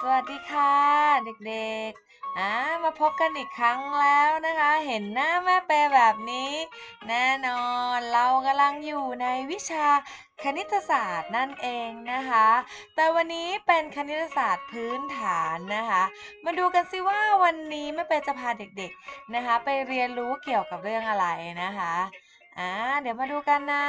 สวัสดีค่ะเด็กๆอ่ามาพบกันอีกครั้งแล้วนะคะ เห็นหน้าแม่เปย์แบบนี้ แน่นอนเรากำลังอยู่ในวิชาคณิตศาสตร์นั่นเองนะคะ แต่วันนี้เป็นคณิตศาสตร์พื้นฐานนะคะ มาดูกันสิว่าวันนี้แม่เปย์จะพาเด็กๆนะคะ ไปเรียนรู้เกี่ยวกับเรื่องอะไรนะคะอ่าเดี๋ยวมาดูกันนะ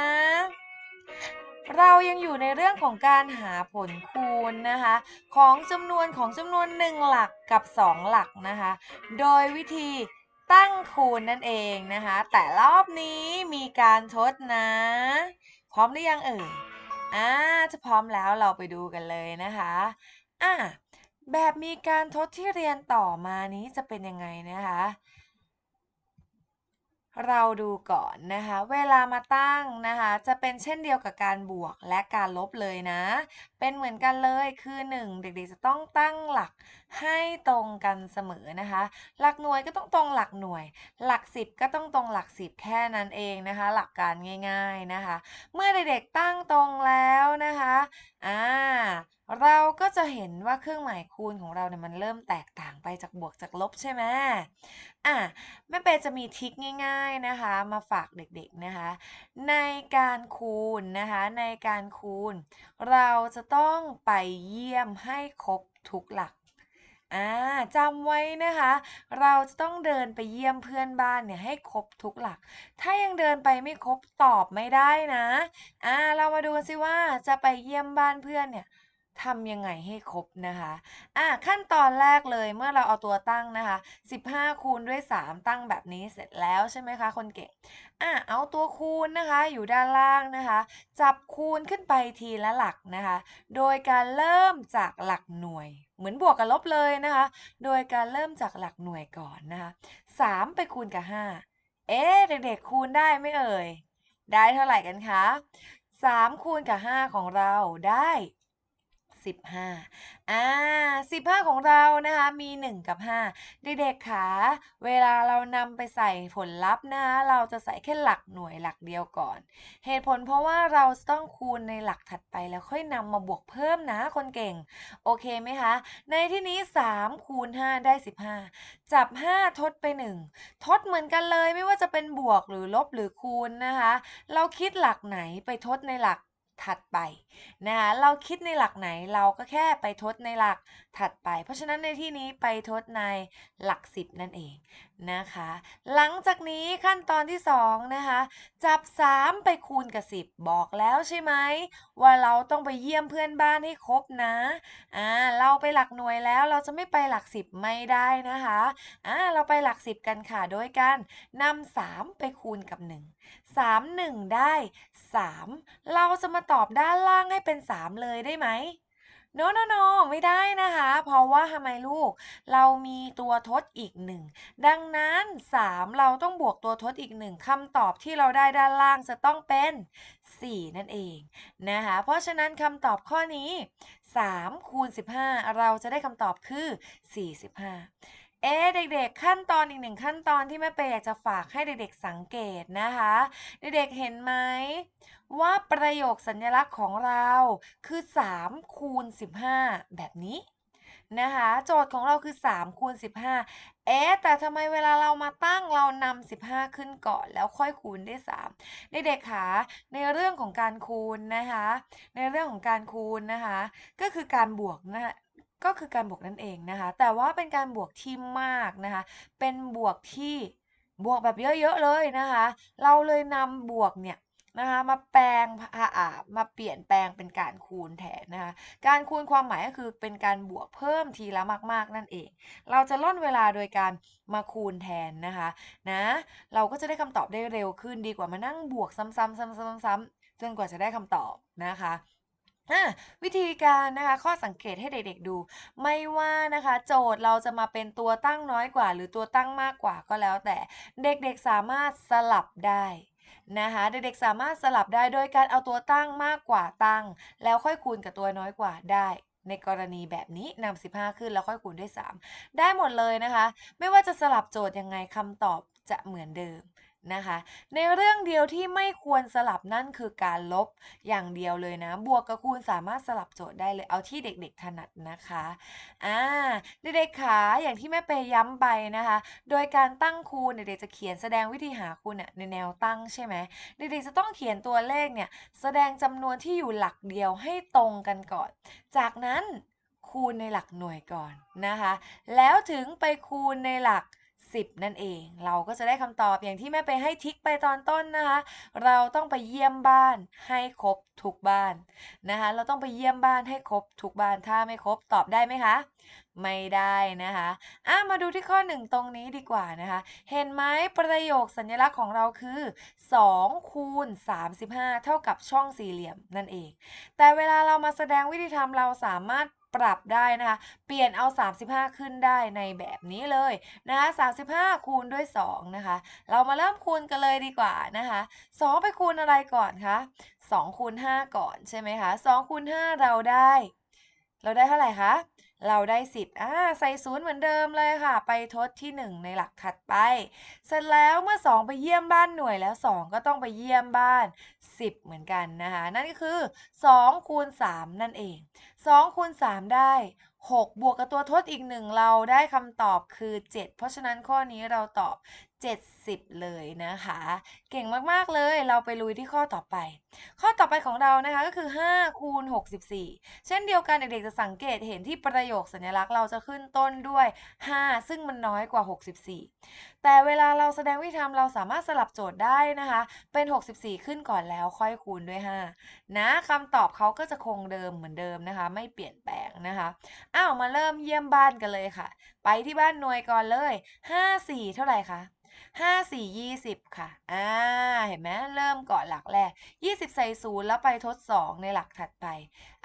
เรายังอยู่ในเรื่องของการหาผลคูณนะคะ ของจำนวนของจำนวน1หลักกับ 2 หลักนะคะ โดยวิธีตั้งคูณนั่นเองนะคะ แต่รอบนี้มีการทดนะ พร้อมหรือยังเอ่ยอ่าจะพร้อมแล้วเราไปดูกันเลยนะคะอะแบบมีการทดที่เรียนต่อมานี้จะเป็นยังไงนะคะ เราดูก่อนนะคะ เวลามาตั้งนะคะ จะเป็นเช่นเดียวกับการบวกและการลบเลยนะ เป็นเหมือนกันเลยคือ 1 เด็กๆจะต้องตั้งหลักให้ตรงกันเสมอนะคะ หลักหน่วยก็ต้องตรงหลักหน่วย หลัก 10 ก็ต้องตรงหลัก 10 แค่นั้นเองนะคะ หลักการง่าย ๆนะคะ เมื่อเด็กๆตั้งตรงแล้วนะคะอ่า เราก็จะเห็นว่าเครื่องหมายคูณของเราเนี่ยมันเริ่มแตกต่างไปจากบวกจากลบใช่ไหมอะแม่เปย์จะมีทริคง่าย ๆนะคะ มาฝากเด็กๆนะคะ ในการคูณนะคะ ในการคูณ เราจะต้องไปเยี่ยมให้ครบทุกหลัก อ่าจำไว้นะคะ เราจะต้องเดินไปเยี่ยมเพื่อนบ้านเนี่ยให้ครบทุกหลัก ถ้ายังเดินไปไม่ครบตอบไม่ได้นะ อ่า เรามาดูกันสิว่าจะไปเยี่ยมบ้านเพื่อนเนี่ย ทำยังไงให้ครบนะคะอะขั้นตอนแรกเลยเมื่อเราเอาตัวตั้งนะคะ 15 คูณด้วย 3 ตั้งแบบนี้เสร็จแล้วใช่ไหมคะคนเก่งอะเอาตัวคูณนะคะอยู่ด้านล่างนะคะ จับคูณขึ้นไปทีละหลักนะคะ โดยการเริ่มจากหลักหน่วย เหมือนบวกกับลบเลยนะคะ โดยการเริ่มจากหลักหน่วยก่อนนะคะ 3 ไปคูณกับ 5 เอ๊ะเด็กๆคูณได้ไหมเอ่ย ได้เท่าไหร่กันคะ3คูณกับ 5 ของเราได้ 15อ่า15 ของเรานะคะมี 1 กับ 5 เด็กๆคะเวลาเรานำไปใส่ผลลัพธ์นะคะเราจะใส่แค่หลักหน่วยหลักเดียวก่อน เหตุผลเพราะว่าเราต้องคูณในหลักถัดไปแล้วค่อยนำมาบวกเพิ่มนะคนเก่ง โอเคไหมคะ ในที่นี้ 3 คูณ 5 ได้ 15 จับ 5 ทดไป 1 ทดเหมือนกันเลยไม่ว่าจะเป็นบวกหรือลบหรือคูณนะคะ เราคิดหลักไหนไปทดในหลัก ถัดไปนะคะเราคิดในหลักไหนเราก็แค่ไปทดในหลักถัดไป เพราะฉะนั้นในที่นี้ไปทดในหลัก 10 นั่นเองนะคะ หลังจากนี้ขั้นตอนที่2นะคะจับ 3 ไปคูณกับ 10 บอกแล้วใช่ไหมว่าเราต้องไปเยี่ยมเพื่อนบ้านให้ครบนะอ่าเราไปหลักหน่วยแล้วเราจะไม่ไปหลัก 10 ไม่ได้นะคะอ่าเราไปหลัก 10 กันค่ะโดยการนำ3ไปคูณกับ 1 3 1 ได้ 3 เราจะมาตอบด้านล่างให้เป็น 3 เลยได้ไหมโนโนโนไม่ได้นะคะ เพราะว่าทำไมลูก เรามีตัวทดอีกหนึ่ง ดังนั้น 3 เราต้องบวกตัวทดอีกหนึ่งคำตอบที่เราได้ด้านล่างจะต้องเป็น 4 นั่นเองนะคะ เพราะฉะนั้นคำตอบข้อนี้ 3 คูณ 15 เราจะได้คำตอบคือ 45 เอ๊ะเด็กๆ ขั้นตอนอีกหนึ่งขั้นตอนที่แม่เปยอยากจะฝากให้เด็กๆสังเกตนะคะ เด็กๆเห็นไหมว่าประโยคสัญลักษณ์ของเราคือ3คูณ15 แบบนี้นะคะโจทย์ของเราคือ3คูณ15 เอ๊ะแต่ทำไมเวลาเรามาตั้งเรานำ15 ขึ้นก่อนแล้วค่อยคูณด้วย3เด็กๆคะในเรื่องของการคูณนะคะ ในเรื่องของการคูณนะคะ ก็คือการบวกนะ ก็คือการบวกนั่นเองนะคะ แต่ว่าเป็นการบวกที่มากนะคะ เป็นบวกที่บวกแบบเยอะๆเลยนะคะ เราเลยนำบวกเนี่ยนะคะมาแปลงอ่ามาเปลี่ยนแปลงเป็นการคูณแทนนะคะการคูณความหมายก็คือเป็นการบวกเพิ่มทีละมาก ๆ นั่นเอง เราจะล่นเวลาโดยการมาคูณแทนนะคะนะเราก็จะได้คำตอบได้เร็วขึ้นดีกว่ามานั่งบวกซ้ำๆซ้ำๆๆๆจนกว่าจะได้คำตอบนะคะ อะวิธีการนะคะ ข้อสังเกตให้เด็ก ๆ ดู ไม่ว่านะคะ โจทย์เราจะมาเป็นตัวตั้งน้อยกว่า หรือตัวตั้งมากกว่าก็แล้วแต่ เด็ก ๆ สามารถสลับได้นะคะ เด็ก ๆ สามารถสลับได้โดยการเอาตัวตั้งมากกว่าตั้ง แล้วค่อยคูณกับตัวน้อยกว่าได้ในกรณีแบบนี้นำ15 ขึ้นแล้วค่อยคูณด้วย 3 ได้หมดเลยนะคะ ไม่ว่าจะสลับโจทย์ยังไงคำตอบจะเหมือนเดิม นะคะ ในเรื่องเดียวที่ไม่ควรสลับนั่นคือการลบอย่างเดียวเลยนะ บวกกับคูณสามารถสลับโจทย์ได้เลยเอาที่เด็กๆถนัดนะคะอ่าเด็กๆขาอย่างที่แม่เปยย้ำไปนะคะ โดยการตั้งคูณเด็กๆจะเขียนแสดงวิธีหาคูณเนี่ยในแนวตั้งใช่ไหมเด็กๆจะต้องเขียนตัวเลขเนี่ยแสดงจำนวนที่อยู่หลักเดียวให้ตรงกันก่อน จากนั้นคูณในหลักหน่วยก่อนนะคะ แล้วถึงไปคูณในหลัก 10 นั่นเอง เราก็จะได้คำตอบอย่างที่แม่ไปให้ทิกไปตอนต้นนะคะ เราต้องไปเยี่ยมบ้านให้ครบทุกบ้านนะคะ เราต้องไปเยี่ยมบ้านให้ครบทุกบ้าน ถ้าไม่ครบตอบได้ไหมคะ ไม่ได้นะคะอะมาดูที่ข้อ1ตรงนี้ดีกว่านะคะ เห็นไหมประโยคสัญลักษณ์ของเราคือ2คูณ35 เท่ากับช่องสี่เหลี่ยมนั่นเอง แต่เวลาเรามาแสดงวิธีทำเราสามารถ ปรับได้นะคะ เปลี่ยนเอา 35 ขึ้นได้ในแบบนี้เลยนะคะ35 คูณด้วย 2 นะคะ เรามาเริ่มคูณกันเลยดีกว่านะคะ 2 ไปคูณอะไรก่อนคะ2คูณ5ก่อนใช่ไหมคะ2คูณ5เราได้ เราได้เท่าไหร่คะ เราได้10อ่าใส่ศูนย์เหมือนเดิมเลยค่ะ ไปทดที่ 1 ในหลักถัดไป เสร็จแล้วเมื่อ 2 ไปเยี่ยมบ้านหน่วยแล้ว 2 ก็ต้องไปเยี่ยมบ้าน 10 เหมือนกันนะคะ นั่นก็คือ2คูณ3นั่นเอง2คูณ3ได้ 6 บวกกับตัวทดอีก 1 เราได้คำตอบคือ 7 เพราะฉะนั้นข้อนี้เราตอบ 70 เลยนะคะ เก่งมากๆเลย เราไปลุยที่ข้อต่อไป ข้อต่อไปของเรานะคะก็คือ5คูณ64 เช่นเดียวกันเด็กๆจะสังเกตเห็นที่ประโยคสัญลักษณ์เราจะขึ้นต้นด้วย 5 ซึ่งมันน้อยกว่า 64 แต่เวลาเราแสดงวิธีทำเราสามารถสลับโจทย์ได้นะคะ เป็น 64 ขึ้นก่อนแล้วค่อยคูณด้วย 5 นะคำตอบเขาก็จะคงเดิมเหมือนเดิมนะคะ ไม่เปลี่ยนแปลงนะคะอ้าวมาเริ่มเยี่ยมบ้านกันเลยค่ะ ไปที่บ้านหน่วยก่อนเลย 5 4 เท่าไหร่คะห้าสี่ยี่สิบค่ะ อ่า เห็นไหมเริ่มก่อนหลักแรกยี่สิบใส่ศูนย์แล้วไปทดสองในหลักถัดไป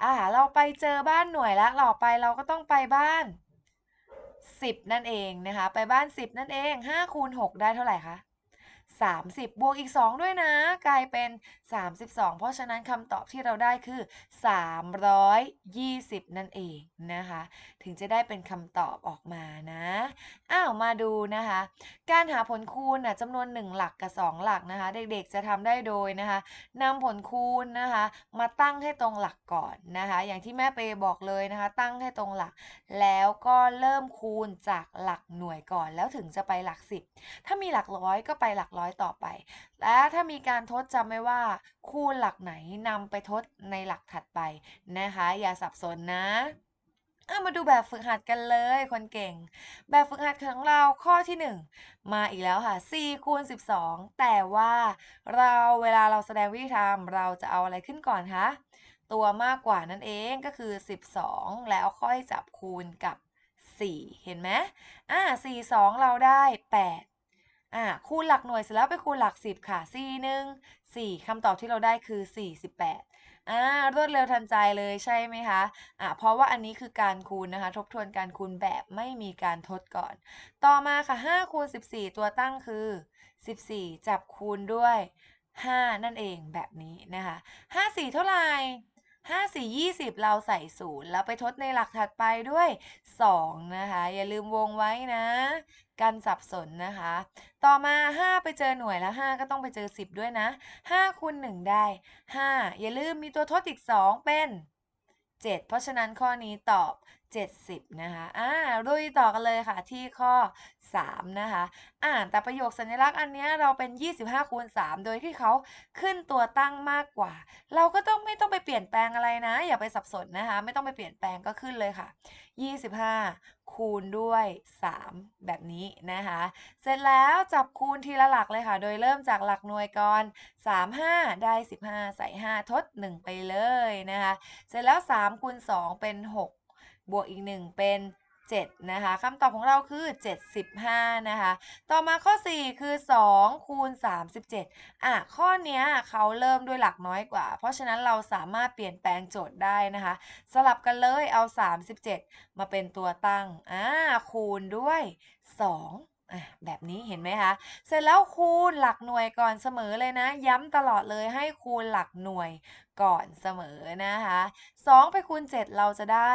อ่า เราไปเจอบ้านหน่วยแล้วต่อไปเราก็ต้องไปบ้านสิบนั่นเองนะคะ ไปบ้านสิบนั่นเองห้าคูณหกได้เท่าไหร่คะ สามสิบบวกอีกสองด้วยนะ กลายเป็นสามสิบสองเพราะฉะนั้นคำตอบที่เราได้คือสามร้อยยี่สิบนั่นเองนะคะ ถึงจะได้เป็นคำตอบออกมานะ อ้าว มาดูนะคะ การหาผลคูณนะจำนวน 1 หลักกับ 2 หลักนะคะ เด็กๆจะทำได้โดยนะคะนำผลคูณนะคะ มาตั้งให้ตรงหลักก่อนนะคะ อย่างที่แม่เปบอกเลยนะคะ ตั้งให้ตรงหลัก แล้วก็เริ่มคูณจากหลักหน่วยก่อน แล้วถึงจะไปหลัก 10 ถ้ามีหลักร้อยก็ไปหลักร้อยต่อไป และถ้ามีการทดจำไว้ว่า คูณหลักไหนนำไปทดในหลักถัดไปนะคะ อย่าสับสนนะเอามาดูแบบฝึกหัดกันเลยคนเก่ง แบบฝึกหัดของเราข้อที่ 1 มาอีกแล้วค่ะ4คูณ12 แต่ว่าเราเวลาเราแสดงวิธีทำเราจะเอาอะไรขึ้นก่อนคะตัวมากกว่านั่นเองก็คือ 12 แล้วค่อยจับคูณกับ 4 เห็นไหมอ่า4 2 เราได้ 8 อ่าคูณหลักหน่วยเสร็จแล้วไปคูณหลัก 10 ค่ะ 4 1 4คำตอบที่เราได้คือ 48อ่ารวดเร็วทันใจเลยใช่ไหมคะอ่าเพราะว่าอันนี้คือการคูณนะคะ ทบทวนการคูณแบบไม่มีการทดก่อน ต่อมาค่ะ5คูณ14 ตัวตั้งคือ 14 จับคูณด้วย 5 นั่นเองแบบนี้นะคะ 5 4 เท่าไหร่ 5 4 20 เราใส่ศูนย์แล้วไปทดในหลักถัดไปด้วย 2 นะคะ อย่าลืมวงไว้นะกันสับสนนะคะ ต่อมา 5 ไปเจอหน่วยแล้ว 5 ก็ต้องไปเจอ 10 ด้วยนะ 5คูณ1ได้ 5 อย่าลืมมีตัวทดอีก 2 เป็น 7 เพราะฉะนั้นข้อนี้ตอบ 70 นะคะอ่าลุยต่อกันเลยค่ะที่ข้อ 3 นะคะ อ่านแต่ประโยคสัญลักษณ์อันนี้เราเป็น 25คูณ3โดยที่เขาขึ้นตัวตั้งมากกว่า เราก็ต้องไม่ต้องไปเปลี่ยนแปลงอะไรนะ อย่าไปสับสนนะคะ ไม่ต้องไปเปลี่ยนแปลงก็ขึ้นเลยค่ะ 25 คูณด้วย 3 แบบนี้นะคะ เสร็จแล้วจับคูณทีละหลักเลยค่ะ โดยเริ่มจากหลักหน่วยก่อน 3 5 ได้ 15 ใส่ 5 ทด 1 ไปเลยนะคะ เสร็จแล้ว3คูณ2เป็น 6 บวกอีก 1 เป็น 7 นะคะคำตอบของเราคือ 75 นะคะ ต่อมาข้อ 4 คือ 2 คูณ 37 อะ ข้อนี้เขาเริ่มด้วยหลักน้อยกว่า เพราะฉะนั้นเราสามารถเปลี่ยนแปลงโจทย์ได้นะคะ สลับกันเลยเอา 37 มาเป็นตัวตั้ง อ่า คูณด้วย2อะแบบนี้เห็นไหมคะ เสร็จแล้วคูณหลักหน่วยก่อนเสมอเลยนะ ย้ำตลอดเลยให้คูณหลักหน่วยก่อนเสมอนะคะ 2 ไปคูณ 7 เราจะได้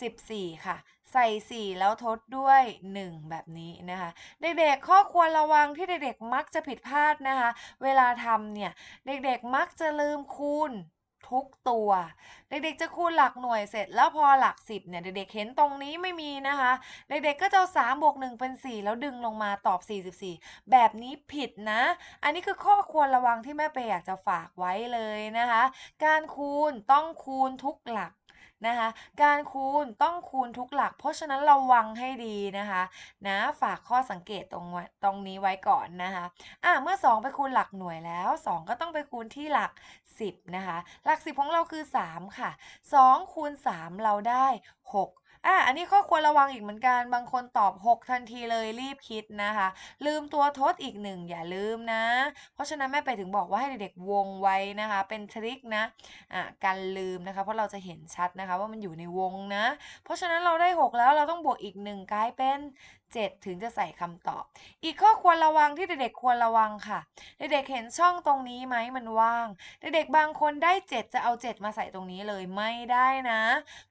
14 ค่ะ ใส่ 4 แล้วทดด้วย 1 แบบนี้นะคะ เด็กๆ ข้อควรระวังที่เด็กๆ มักจะผิดพลาดนะคะ เวลาทำเนี่ย เด็กๆ มักจะลืมคูณทุกตัว เด็กๆ จะคูณหลักหน่วยเสร็จแล้วพอหลัก 10เนี่ยเด็กๆ เห็นตรงนี้ไม่มีนะคะ เด็กๆ ก็จะเอา3บวก1เป็น 4 แล้วดึงลงมาตอบ 44 แบบนี้ผิดนะ อันนี้คือข้อควรระวังที่แม่เปอยากจะฝากไว้เลยนะคะ การคูณต้องคูณทุกหลัก นะคะการคูณต้องคูณทุกหลัก เพราะฉะนั้นระวังให้ดีนะคะนะฝากข้อสังเกตตรงตรงนี้ไว้ก่อนนะคะอะเมื่อ 2 ไปคูณหลักหน่วยแล้ว 2 ก็ต้องไปคูณที่หลัก 10นะคะหลัก 10 ของเราคือ 3 ค่ะ 2 คูณ 3 เราได้ 6 อ่า อันนี้ข้อควรระวังอีกเหมือนกัน บางคนตอบ 6 ทันทีเลยรีบคิดนะคะ ลืมตัวทดอีกหนึ่งอย่าลืมนะ เพราะฉะนั้นแม่ไปถึงบอกว่าให้เด็กๆวงไว้นะคะ เป็นทริคนะอ่าการลืมนะคะ เพราะเราจะเห็นชัดนะคะว่ามันอยู่ในวงนะ เพราะฉะนั้นเราได้ 6 แล้วเราต้องบวกอีก 1 กลายเป็น 7 ถึงจะใส่คำตอบ อีกข้อควรระวังที่เด็กๆควรระวังค่ะ เด็กๆเห็นช่องตรงนี้ไหมมันว่าง เด็กๆบางคนได้ 7 จะเอา 7 มาใส่ตรงนี้เลยไม่ได้นะ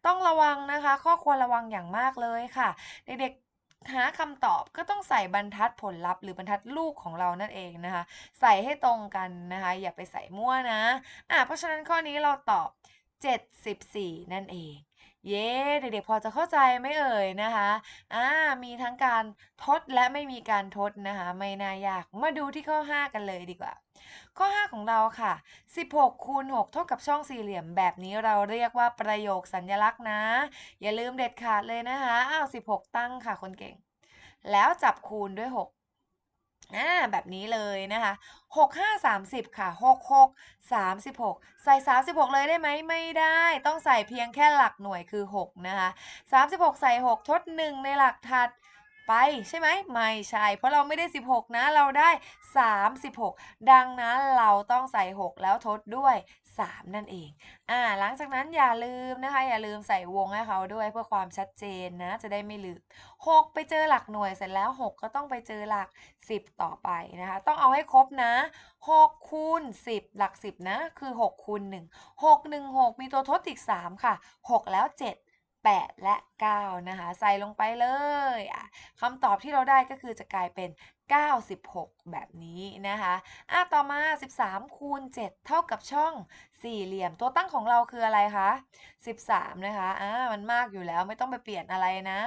ต้องระวังนะคะ ข้อควรระวังอย่างมากเลยค่ะ เด็กๆหาคำตอบก็ต้องใส่บรรทัดผลลัพธ์หรือบรรทัดลูกของเรานั่นเองนะคะ ใส่ให้ตรงกันนะคะ อย่าไปใส่มั่วนะอะเพราะฉะนั้นข้อนี้เราตอบ 74 นั่นเอง เย้เด็กๆพอจะเข้าใจไหมเอ่ยนะคะอ่ามีทั้งการทดและไม่มีการทดนะคะ ไม่น่ายากมาดูที่ข้อ 5 กันเลยดีกว่า ข้อ 5 ของเราค่ะ 16คูณ6เท่ากับช่องสี่เหลี่ยมแบบนี้เราเรียกว่าประโยคสัญลักษณ์นะ อย่าลืมเด็ดขาดเลยนะคะอ้าว16 ตั้งค่ะคนเก่ง แล้วจับคูณด้วย 6 อ่าแบบนี้เลยนะคะ6 5 30ค่ะ6 6 36ใส่36เลยได้ไหมไม่ได้ ต้องใส่เพียงแค่หลักหน่วยคือ6นะคะ36ใส่6ทด1ในหลักถัดไปใช่ไหมไม่ใช่ เพราะเราไม่ได้ 16 นะ เราได้ 36 ดังนั้นเราต้องใส่ 6 แล้วทดด้วย 3 นั่นเอง อ่า หลังจากนั้นอย่าลืมนะคะ อย่าลืมใส่วงให้เขาด้วยเพื่อความชัดเจนนะ จะได้ไม่ลืม6 ไปเจอหลักหน่วยเสร็จแล้ว 6 ก็ต้องไปเจอหลัก 10 ต่อไปนะคะ ต้องเอาให้ครบนะ6คูณ10 หลัก 10 นะ คือ6คูณ1 6 1 6 มีตัวทดอีก 3 ค่ะ 6 แล้ว 7 8 และ 9 นะคะ ใส่ลงไปเลยอะคำตอบที่เราได้ก็คือจะกลายเป็น 96 แบบนี้นะคะอะต่อมา 13 คูณ 7 เท่ากับช่องสี่เหลี่ยม ตัวตั้งของเราคืออะไรคะ 13 นะคะ อ่า มันมากอยู่แล้วไม่ต้องไปเปลี่ยนอะไรนะ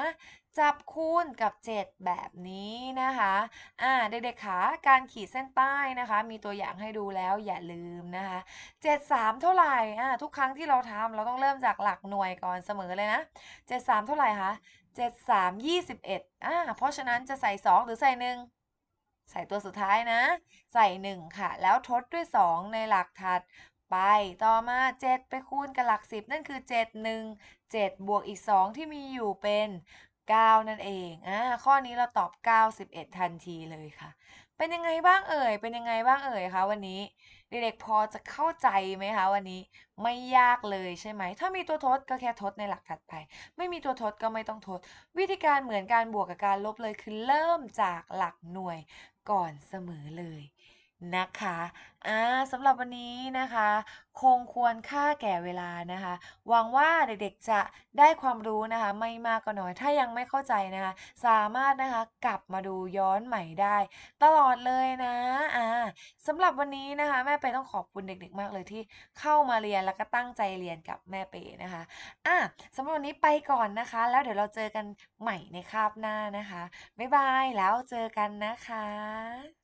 จับคูณกับ 7 แบบนี้นะคะ อ่า เด็กๆคะการขีดเส้นใต้นะคะ มีตัวอย่างให้ดูแล้วอย่าลืมนะคะ 73 เท่าไหร่ อ่า ทุกครั้งที่เราทำเราต้องเริ่มจากหลักหน่วยก่อนเสมอเลยนะ 73 เท่าไหร่คะ 73 21 อ่า เพราะฉะนั้นจะใส่ 2 หรือใส่ 1 ใส่ตัวสุดท้ายนะ ใส่ 1 ค่ะ แล้วทดด้วย 2 ในหลักถัดไป ต่อมา 7 ไปคูณกับหลัก 10 นั่นคือ 7 1 7 บวกอีก 2 ที่มีอยู่เป็น 9 นั่นเองอ่าข้อนี้เราตอบ 91 ทันทีเลยค่ะ เป็นยังไงบ้างเอ่ย เป็นยังไงบ้างเอ่ยคะวันนี้ เด็กๆพอจะเข้าใจไหมคะวันนี้ ไม่ยากเลยใช่ไหม ถ้ามีตัวทดก็แค่ทดในหลักถัดไป ไม่มีตัวทดก็ไม่ต้องทด วิธีการเหมือนการบวกกับการลบเลยคือเริ่มจากหลักหน่วย ก่อนเสมอเลย นะคะอ่าสำหรับวันนี้นะคะ คงควรค่าแก่เวลานะคะ หวังว่าเด็กๆจะได้ความรู้นะคะ ไม่มากก็น้อย ถ้ายังไม่เข้าใจนะคะ สามารถนะคะกลับมาดูย้อนใหม่ได้ ตลอดเลยนะอ่าสำหรับวันนี้นะคะ แม่เปย์ต้องขอบคุณเด็กๆมากเลยที่เข้ามาเรียนแล้วก็ตั้งใจเรียนกับแม่เปย์นะคะอะสำหรับวันนี้ไปก่อนนะคะ แล้วเดี๋ยวเราเจอกันใหม่ในคาบหน้านะคะบ๊ายบายแล้วเจอกันนะคะ